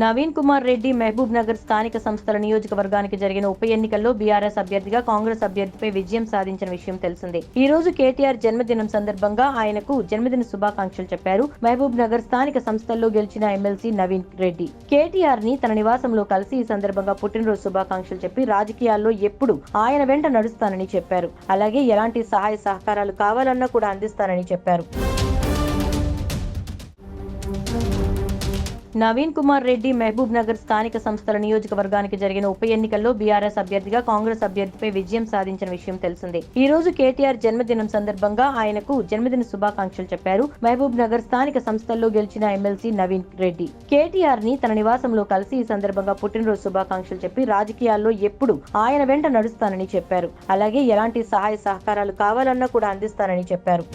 నవీన్ కుమార్ రెడ్డి మహబూబ్ నగర్ స్థానిక సంస్థల నియోజకవర్గానికి జరిగిన ఉప ఎన్నికల్లో బీఆర్ఎస్ అభ్యర్థిగా కాంగ్రెస్ అభ్యర్థిపై విజయం సాధించిన విషయం తెలిసిందే. ఈ రోజు కేటీఆర్ జన్మదినం సందర్భంగా ఆయనకు జన్మదిన శుభాకాంక్షలు చెప్పారు మహబూబ్ నగర్ స్థానిక సంస్థల్లో గెలిచిన ఎమ్మెల్సీ నవీన్ రెడ్డి. కేటీఆర్ని తన నివాసంలో కలిసి ఈ సందర్భంగా పుట్టినరోజు శుభాకాంక్షలు చెప్పి రాజకీయాల్లో ఎప్పుడు ఆయన వెంట నడుస్తానని చెప్పారు. అలాగే ఎలాంటి సహాయ సహకారాలు కావాలన్నా కూడా అందిస్తానని చెప్పారు. నవీన్ కుమార్ రెడ్డి మహబూబ్ నగర్ స్థానిక సంస్థల నియోజకవర్గానికి జరిగిన ఉప ఎన్నికల్లో బీఆర్ఎస్ అభ్యర్థిగా కాంగ్రెస్ అభ్యర్థిపై విజయం సాధించిన విషయం తెలిసిందే. ఈ రోజు కేటీఆర్ జన్మదినం సందర్భంగా ఆయనకు జన్మదిన శుభాకాంక్షలు చెప్పారు మహబూబ్ నగర్ స్థానిక సంస్థల్లో గెలిచిన ఎమ్మెల్సీ నవీన్ రెడ్డి. కేటీఆర్ని తన నివాసంలో కలిసి ఈ సందర్భంగా పుట్టినరోజు శుభాకాంక్షలు చెప్పి రాజకీయాల్లో ఎప్పుడు ఆయన వెంట నడుస్తానని చెప్పారు. అలాగే ఎలాంటి సహాయ సహకారాలు కావాలన్నా కూడా అందిస్తానని చెప్పారు.